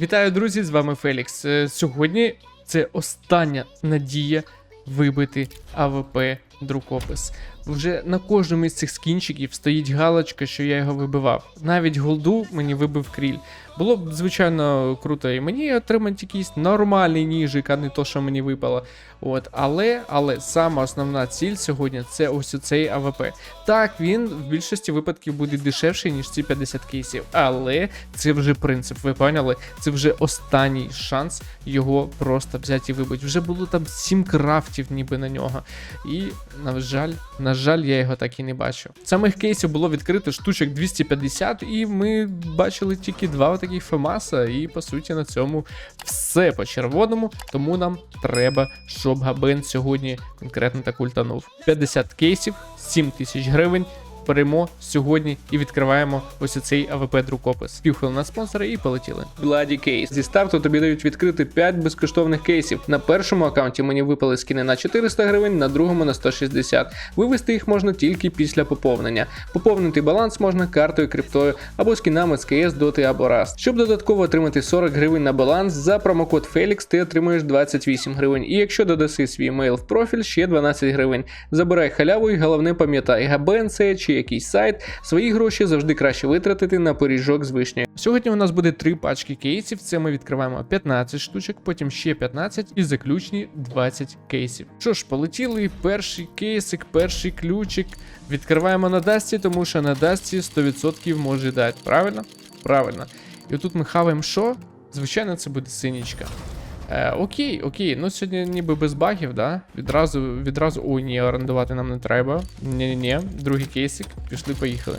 Вітаю, друзі! З вами Фелікс. Е, Сьогодні це остання надія вибити АВП друкопис. Вже на кожному із цих скінчиків стоїть галочка, що я його вибивав. Навіть голду мені вибив кріль. Було б, звичайно, круто і мені отримати якийсь нормальний ніжик, а не то, що мені випало. От, але, але сама основна ціль сьогодні це ось цей АВП. Так, він в більшості випадків буде дешевший, ніж ці 50 кейсів. Але це вже принцип, ви поняли? Це вже останній шанс його просто взяти і вибити. Вже було там 7 крафтів, ніби на нього. І, на жаль, на жаль, я його так і не бачу. Самих кейсів було відкрито штучок 250, і ми бачили тільки два таких Фемаса. І по суті на цьому все по червоному. Тому нам треба, щоб Габен сьогодні конкретно так ультанув. 50 кейсів, 7 тисяч гривень. Беремо сьогодні і відкриваємо ось цей АВП друкопис. Півхвилин на спонсора і полетіли. Владі кейс. Зі старту тобі дають відкрити 5 безкоштовних кейсів. На першому аккаунті мені випали скини на 400 гривень, на другому на 160. Вивести їх можна тільки після поповнення. Поповнити баланс можна картою, криптою або скінами з КС, Доти або Rust. Щоб додатково отримати 40 гривень на баланс, за промокод Felix ти отримуєш 28 гривень. І якщо додаси свій емейл в профіль, ще 12 гривень. Забирай халяву і головне пам'ятай, ГБН це чи якийсь сайт, свої гроші завжди краще витратити на пиріжок з вишнею. Сьогодні у нас буде три пачки кейсів. Це ми відкриваємо 15 штучок, потім ще 15 і заключні 20 кейсів. Що ж, полетіли перший кейсик, перший ключик. Відкриваємо на Дасті, тому що на Дасті 100% може дати. Правильно? Правильно. І отут ми хаваємо що? Звичайно, це буде синічка. Е, окей, окей, ну сьогодні ніби без багів, да? Відразу, відразу. Ой, ні, орендувати нам не треба. Ні-ні-ні, другий кейсик, пішли, поїхали.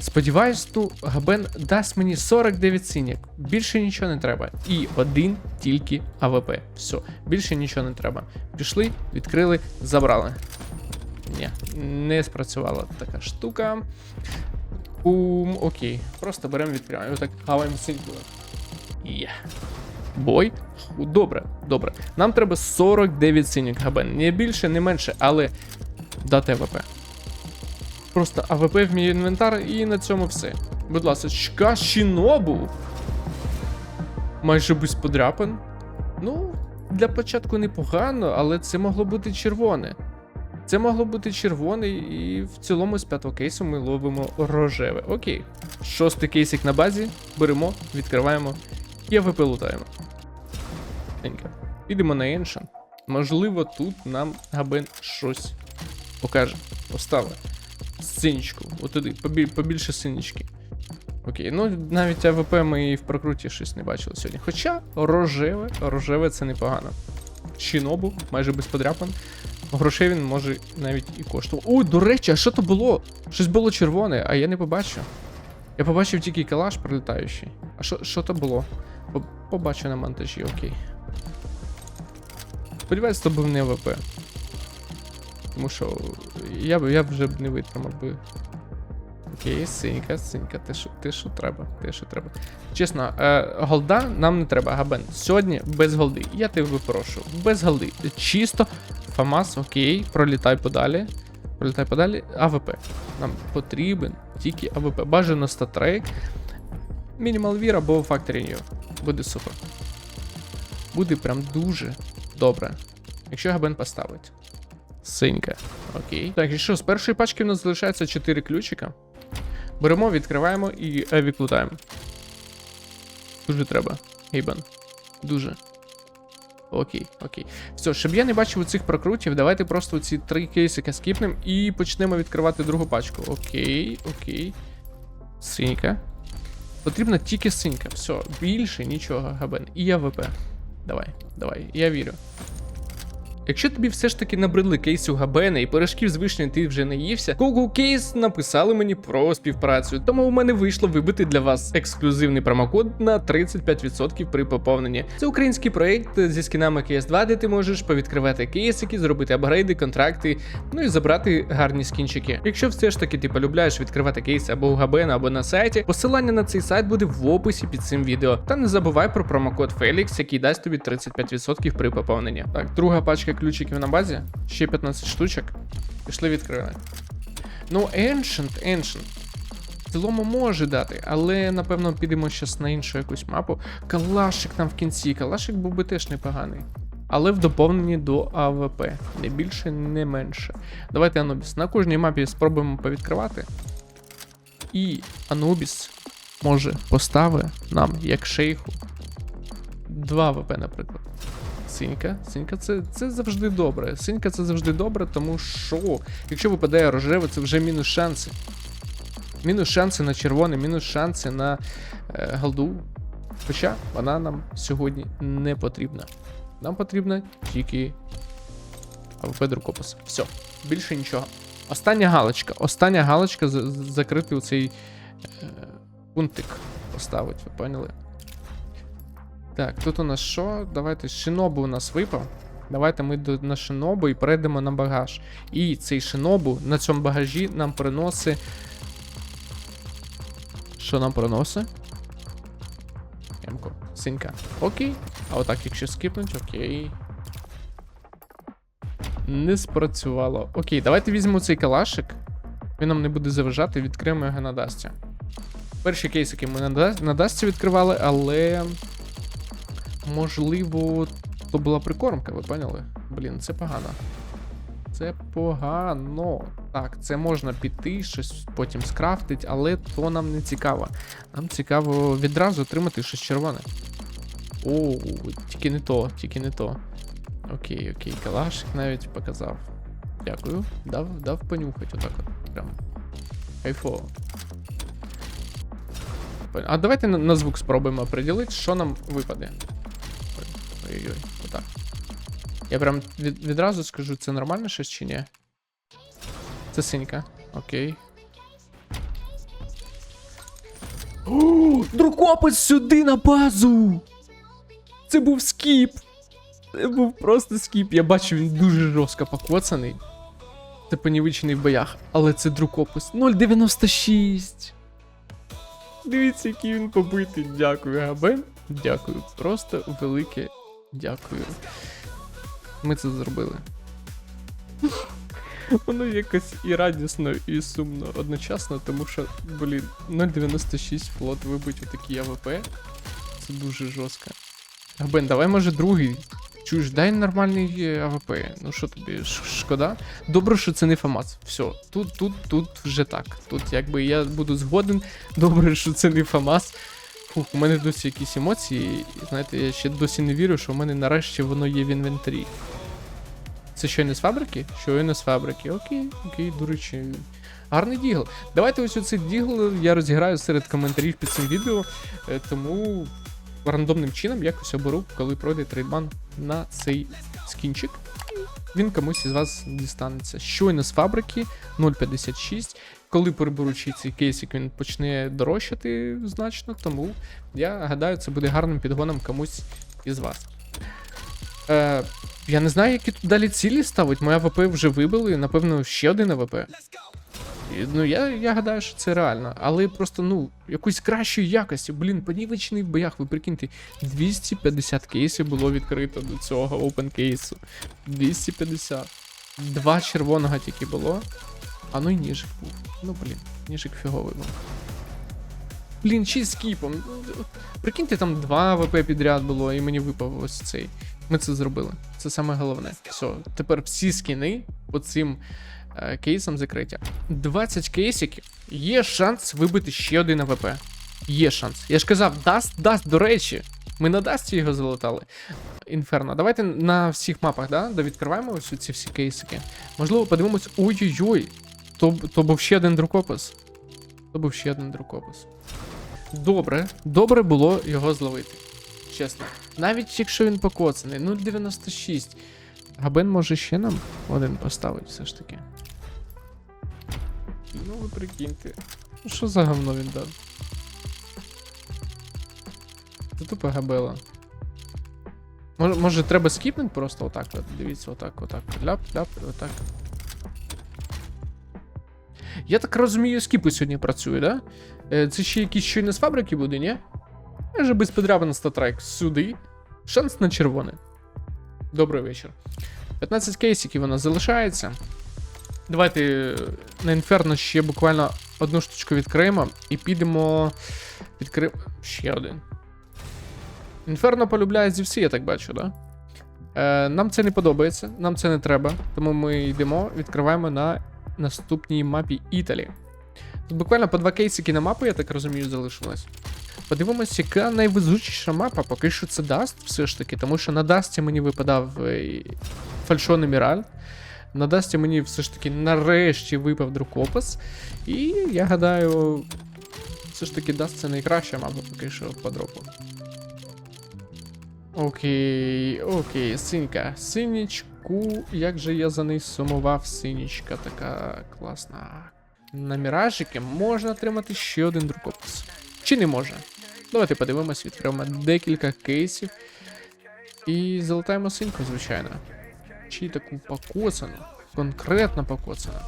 Сподіваюсь, ну, Габен дасть мені 49 синік. Більше нічого не треба. І один тільки АВП. Все, більше нічого не треба. Пішли, відкрили, забрали. Ні, не спрацювала така штука. Ум, окей. Просто беремо відкриваємо. Отак хаваємо синьку. Є. Бой. Добре, добре. Нам треба 49 синіх габен. Не більше, не менше, але дати АВП. Просто АВП в мій інвентар і на цьому все. Будь ласка, Шинобу. Майже без подряпин. Ну, для початку непогано, але це могло бути червоне. Це могло бути червоне, і в цілому з п'ятого кейсу ми ловимо рожеве. Окей. Шостий кейсик на базі. Беремо, відкриваємо і АВП лутаємо. Тенька. Підемо на Ancient. Можливо, тут нам Габен щось покаже. Поставили. Синічку. Отуди, побіль, побільше синічки. Окей, ну навіть АВП ми і в прокруті щось не бачили сьогодні. Хоча рожеве, рожеве це непогано. Шинобу, майже без подряпин. Грошей він може навіть і коштував. Ой, до речі, а що то було? Щось було червоне, а я не побачив. Я побачив тільки калаш прилітаючий. А що то було? Побачу на монтажі, окей. Сподіваюсь, то був не АВП. Тому що я я вже б не витримав би. Окей, синька, синька, те, що, те, що треба, те, що треба. Чесно, е, голда нам не треба, Габен. Сьогодні без голди. Я тебе випрошу. Без голди. Чисто Фамас, окей, пролітай подалі. Пролітай подалі. АВП. Нам потрібен тільки АВП. Бажано статрейк. Мінімал вір або Factory New. Буде супер. Буде прям дуже добре. Якщо Габен поставить. Синька. Окей. Так, і що, з першої пачки в нас залишається 4 ключика. Беремо, відкриваємо і відлутаємо. Дуже треба. Гейбан. Дуже. Окей, окей. Все, щоб я не бачив цих прокрутів, давайте просто ці три кейсики скіпнемо і почнемо відкривати другу пачку. Окей, окей. Синька. Потрібна тільки синька. Все, більше нічого, Габен. І АВП. Давай, давай, я вірю. Якщо тобі все ж таки набридли кейси у Габена і пирожків з вишнею ти вже не ївся, Google Case написали мені про співпрацю, тому у мене вийшло вибити для вас ексклюзивний промокод на 35% при поповненні. Це український проект зі скінами CS2, де ти можеш повідкривати кейсики, зробити апгрейди, контракти, ну і забрати гарні скінчики. Якщо все ж таки ти полюбляєш відкривати кейси або у Габена, або на сайті, посилання на цей сайт буде в описі під цим відео. Та не забувай про промокод Felix, який дасть тобі 35% при поповненні. Так, друга пачка ключиків на базі, ще 15 штучок. Пішли відкрили. Ну, Ancient, Ancient. В цілому може дати, але напевно підемо зараз на іншу якусь мапу. Калашик там в кінці. Калашик був би теж непоганий. Але в доповненні до АВП. Не більше, не менше. Давайте Анубіс. На кожній мапі спробуємо повідкривати. І Анубіс може поставити нам, як шейху, два АВП, наприклад. Синька. Синька це, це завжди добре. Синька це завжди добре, тому що якщо випадає рожеве, це вже мінус шанси. Мінус шанси на червоне, мінус шанси на е, голду. Хоча вона нам сьогодні не потрібна. Нам потрібна тільки АВП Друкопис. Все, більше нічого. Остання галочка. Остання галочка за- за- закрити у цей е, пунктик поставить, ви поняли? Так, тут у нас що? Давайте шинобу у нас випав. Давайте ми до, на шинобу і перейдемо на багаж. І цей шинобу на цьому багажі нам приносить. Що нам приносить? Емко. Синька. Окей. А отак, якщо скипнуть, окей. Не спрацювало. Окей, давайте візьмемо цей калашик. Він нам не буде заважати, відкриємо його на Дасті. Перші кейсики ми на, на Дасті відкривали, але. Можливо, то була прикормка, ви поняли? Блін, це погано. Це погано. Так, це можна піти, щось потім скрафтить, але то нам не цікаво. Нам цікаво відразу отримати щось червоне. О, тільки не то, тільки не то. Окей, окей, калашик навіть показав. Дякую. Дав, дав понюхати отак от. Прям. Кайфово. А давайте на, на звук спробуємо приділити, що нам випаде. Ой, Ой-ой-ой, отак. Я прям від, відразу скажу, це нормально щось чи ні? Це синька. Окей. О, Друкопець сюди на базу! Це був скіп! Це був просто скіп. Я бачу, він дуже жорстко покоцаний. Це понівечений в боях, але це друкопис 0,96. Дивіться, який він побитий. Дякую, Габен. Дякую. Просто велике дякую. Ми це зробили. Воно якось і радісно, і сумно одночасно, тому що, блін, 0,96 флот вибить у такі АВП. Це дуже жорстко. Габен, давай може другий. Чуєш, дай нормальний е, АВП. Ну що тобі, шкода? Добре, що це не ФАМАС. Все, тут, тут, тут вже так. Тут якби я буду згоден. Добре, що це не ФАМАС. Фух, у мене досі якісь емоції. І знаєте, я ще досі не вірю, що в мене нарешті воно є в інвентарі. Це щойно з фабрики? Щойно з фабрики. Окей, окей, до речі. Гарний дігл. Давайте ось оцей дігл я розіграю серед коментарів під цим відео. е, Тому рандомним чином якось оберу, коли пройде трейдбан на цей скінчик. Він комусь із вас дістанеться. Щойно з фабрики 0.56. Коли переберучи цей кейсик, він почне дорожчати значно, тому я гадаю, це буде гарним підгоном комусь із вас. Е, я не знаю, які тут далі цілі ставить. Моя ВП вже вибили, напевно, ще один АВП. Ну, я, я гадаю, що це реально. Але просто, ну, якоїсь кращої якості. Блін, понівечений в боях, ви прикиньте, 250 кейсів було відкрито до цього опен кейсу. 250. Два червоного тільки було. А ну і ніжик був. Ну, блін, ніжик фіговий був. Блін, чи з кіпом. Прикиньте, там два ВП підряд було, і мені випав ось цей. Ми це зробили. Це саме головне. Все, тепер всі скіни по цим е, кейсам закриття. 20 кейсиків. Є шанс вибити ще один АВП. Є шанс. Я ж казав, даст, даст, до речі. Ми на Дасті його залутали. Інферно. Давайте на всіх мапах, да? Де відкриваємо ось ці всі кейсики. Можливо, подивимось. Ой-ой-ой. То, то був ще один друкопис. То був ще один друкопис. Добре, добре було його зловити. Чесно. Навіть якщо він покоцаний, 0,96. Габен може ще нам один поставити все ж таки. Ну ви прикиньте. Ну що за говно він дав? Це тупо габела. Може, може треба скіпнути просто отак от. Дивіться, отак, отак. Ляп, ляп, отак. Я так розумію, скіпи сьогодні працює, да? Е, Це ще якісь щойно з фабрики буде, ні? Майже без підряби на статрек сюди. Шанс на червоне. Добрий вечір. 15 кейсиків вона залишається. Давайте е, на інферно ще буквально одну штучку відкриємо і підемо. Відкриємо. Ще один. Інферно полюбляє зі всі, я так бачу, да? Е, нам це не подобається, нам це не треба. Тому ми йдемо, відкриваємо на наступній мапі Італі. Тут буквально по два кейсики на мапу, я так розумію, залишилось. Подивимось, яка найвезучіша мапа, поки що це Даст, все ж таки, тому що на Дасті мені випадав е, фальшоний Міраль. На Дасті мені все ж таки нарешті випав друкопис. І я гадаю, все ж таки Даст це найкраща мапа, поки що по дропу. Окей, окей, синька. Синічку, як же я за неї сумував, синічка така класна. На міражики можна отримати ще один друкопис. Чи не можна? Давайте подивимось, відкриємо декілька кейсів. І залутаємо синьку, звичайно. Чи таку покоцану, конкретно покоцану.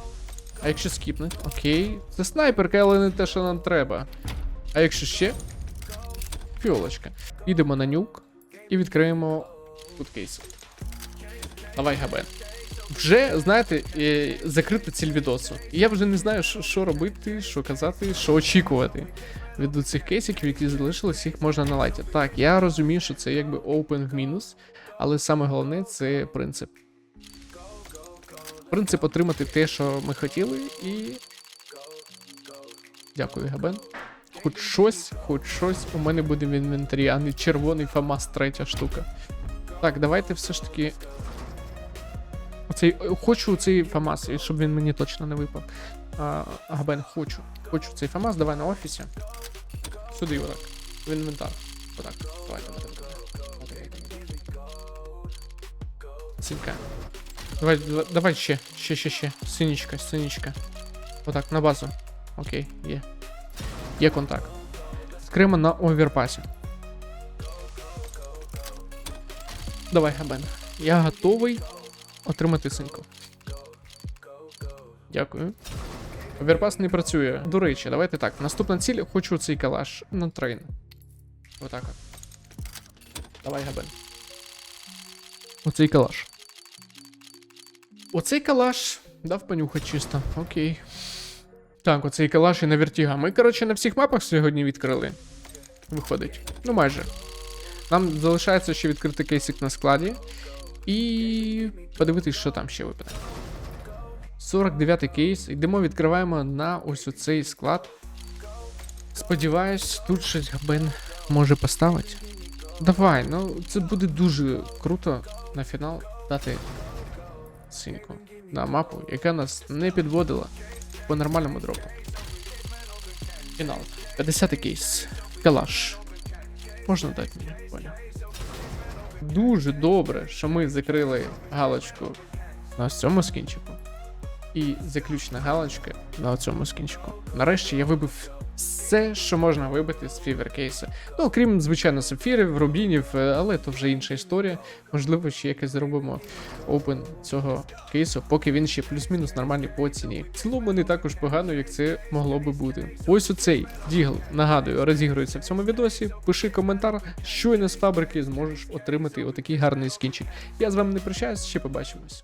А якщо скіпнуть, окей. Це снайперка, але не те, що нам треба. А якщо ще? Фіолочка. Підемо на нюк і відкриємо тут кейс. Давай, Габен. Вже, знаєте, е, закрита ціль відосу. І я вже не знаю, що робити, що казати, що очікувати. Від цих кейсиків, які залишились, їх можна налайти. Так, я розумію, що це якби open в мінус, але саме головне це принцип. Принцип отримати те, що ми хотіли, і. Дякую, Габен. Хоч щось, хоч щось у мене буде в інвентарі, а не червоний ФАМАС третя штука. Так, давайте все ж таки. Оцей, хочу цей ФАМАС, щоб він мені точно не випав. А, Габен, хочу. Хочу цей ФАМАС, давай на офісі. Сюди, отак. В інвентар. Отак. Давай, давай, давай. Синька. Давай, давай, ще, ще, ще, ще. Синічка, синічка. Отак, на базу. Окей, є. Є контакт. Скрима на оверпасі. Давай, Габен. Я готовий отримати синьку. Дякую. Оверпас не працює. До речі, давайте так. Наступна ціль хочу цей калаш на трейн. Отак. Давай, Габен. Оцей калаш. Оцей калаш дав понюхати чисто. Окей. Так, оцей калаш і на вертіга. Ми, коротше, на всіх мапах сьогодні відкрили. Виходить. Ну, майже. Нам залишається ще відкрити кейсик на складі. І подивитись, що там ще випаде. 49-й кейс. Йдемо, відкриваємо на ось оцей склад. Сподіваюсь, тут щось Габен може поставити. Давай, ну це буде дуже круто на фінал дати синьку на мапу, яка нас не підводила по нормальному дропу. Фінал. 50 кейс. Калаш. Можна дати мені, понял. Дуже добре, що ми закрили галочку на цьому скінчику. І заключна галочка на цьому скінчику. Нарешті я вибив все, що можна вибити з фіверкейса. Ну, окрім, звичайно, сапфірів, рубінів, е, але то вже інша історія. Можливо, ще якось зробимо опен цього кейсу, поки він ще плюс-мінус нормальний по ціні. В цілому не також погано, як це могло би бути. Ось оцей дігл, нагадую, розігрується в цьому відосі. Пиши коментар, щойно з фабрики зможеш отримати отакий гарний скінчик. Я з вами не прощаюсь, ще побачимось.